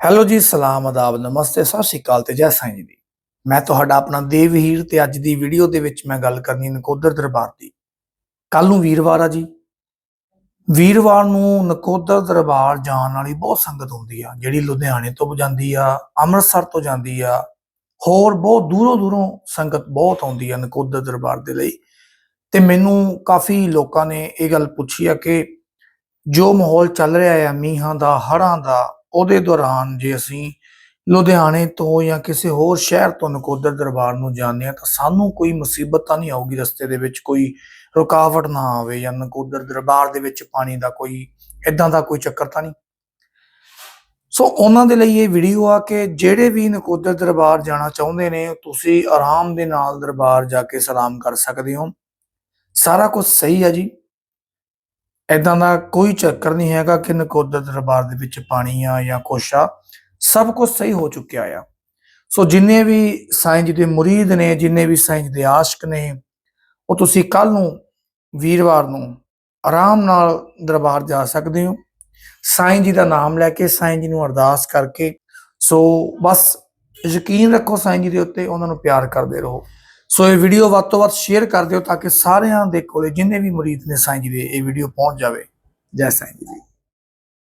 Hello ਜੀ, ਸਲਾਮ, ਆਦਾਬ, ਨਮਸਤੇ, ਸਤਿ ਸ਼੍ਰੀ ਅਕਾਲ ਤੇ ਜੈ ਸਾਈਂ ਜੀ ਦੀ। ਮੈਂ ਤੁਹਾਡਾ ਆਪਣਾ ਦੇਵਹੀਰ ਤੇ ਅੱਜ ਦੀ ਵੀਡੀਓ ਦੇ ਵਿੱਚ ਮੈਂ ਗੱਲ ਕਰਨੀ ਨਕੋਦਰ ਦਰਬਾਰ ਦੀ। ਕੱਲ ਨੂੰ ਵੀਰਵਾਰ ਆ ਜੀ। ਵੀਰਵਾਰ ਨੂੰ ਨਕੋਦਰ ਦਰਬਾਰ ਜਾਣ ਵਾਲੀ ਬਹੁਤ ਸੰਗਤ ਹੁੰਦੀ ਆ, ਜਿਹੜੀ ਲੁਧਿਆਣੇ ਤੋਂ ਜਾਂਦੀ ਆ, ਅੰਮ੍ਰਿਤਸਰ ਤੋਂ ਜਾਂਦੀ ਆ, ਹੋਰ ਬਹੁਤ ਦੂਰੋਂ ਦੂਰੋਂ ਸੰਗਤ ਬਹੁਤ ਆਉਂਦੀ ਆ ਨਕੋਦਰ ਦਰਬਾਰ ਦੇ ਲਈ। ਤੇ ਮੈਨੂੰ ਕਾਫੀ ਲੋਕਾਂ ਨੇ ਇਹ ਗੱਲ ਪੁੱਛੀ ਆ ਕਿ ਜੋ ਮਾਹੌਲ ਚੱਲ ਰਿਹਾ ਆ, ਮੀਂਹਾਂ ਦਾ, ਹੜ੍ਹਾਂ ਦਾ ਉਹਦੇ ਦੌਰਾਨ ਜੇ ਅਸੀਂ ਲੁਧਿਆਣੇ ਤੋਂ ਜਾਂ ਕਿਸੇ ਹੋਰ ਸ਼ਹਿਰ ਤੋਂ ਨਕੋਦਰ ਦਰਬਾਰ ਨੂੰ ਜਾਂਦੇ ਆ ਤਾਂ ਸਾਨੂੰ ਕੋਈ ਮੁਸੀਬਤ ਤਾਂ ਨਹੀਂ ਆਊਗੀ ਰਸਤੇ ਦੇ ਵਿੱਚ, ਕੋਈ ਰੁਕਾਵਟ ਨਾ ਆਵੇ ਜਾਂ ਨਕੋਦਰ ਦਰਬਾਰ ਦੇ ਵਿੱਚ ਪਾਣੀ ਦਾ ਕੋਈ ਇਦਾਂ ਦਾ ਕੋਈ ਚੱਕਰ ਤਾਂ ਨਹੀਂ। ਸੋ ਉਹਨਾਂ ਦੇ ਲਈ ਇਹ ਵੀਡੀਓ ਆ ਕਿ ਜਿਹੜੇ ਵੀ ਨਕੋਦਰ ਦਰਬਾਰ ਜਾਣਾ ਚਾਹੁੰਦੇ ਨੇ, ਤੁਸੀਂ ਆਰਾਮ ਦੇ ਨਾਲ ਦਰਬਾਰ ਜਾ ਕੇ ਸਲਾਮ ਕਰ ਸਕਦੇ ਹੋ। ਸਾਰਾ ਕੁਝ ਸਹੀ ਹੈ ਜੀ। ਇਦਾਂ ਦਾ ਕੋਈ ਚੱਕਰ ਨਹੀਂ ਹੈਗਾ ਕਿ ਨਕੋਦਰ ਦਰਬਾਰ ਦੇ ਵਿੱਚ ਪਾਣੀ ਆ ਜਾਂ ਕੁਛ ਆ। ਸਭ ਕੁਝ ਸਹੀ ਹੋ ਚੁੱਕਿਆ ਆ। ਸੋ ਜਿੰਨੇ ਵੀ ਸਾਈਂ ਜੀ ਦੇ ਮੁਰੀਦ ਨੇ, ਜਿੰਨੇ ਵੀ ਸਾਈਂ ਜੀ ਦੇ ਆਸ਼ਕ ਨੇ, ਉਹ ਤੁਸੀਂ ਕੱਲ ਨੂੰ ਵੀਰਵਾਰ ਨੂੰ ਆਰਾਮ ਨਾਲ ਦਰਬਾਰ ਜਾ ਸਕਦੇ ਹੋ। ਸਾਈਂ ਜੀ ਦਾ ਨਾਮ ਲੈ ਕੇ, ਸਾਈਂ ਜੀ ਨੂੰ ਅਰਦਾਸ ਕਰਕੇ, ਸੋ ਬਸ ਯਕੀਨ ਰੱਖੋ ਸਾਈਂ ਜੀ ਦੇ ਉੱਤੇ, ਉਹਨਾਂ ਨੂੰ ਪਿਆਰ ਕਰਦੇ ਰਹੋ। ਸੋ ਇਹ ਵੀਡੀਓ ਵੱਧ ਤੋਂ ਵੱਧ ਸ਼ੇਅਰ ਕਰ ਦਿਓ ਤਾਂ ਕਿ ਸਾਰਿਆਂ ਦੇ ਕੋਲੇ ਜਿੰਨੇ ਵੀ ਮੁਰੀਦ ਨੇ ਸਾਈਂ ਜੀ ਦੇ, ਇਹ ਵੀਡੀਓ ਪਹੁੰਚ ਜਾਵੇ। ਜੈ ਸਾਈਂ ਜੀ।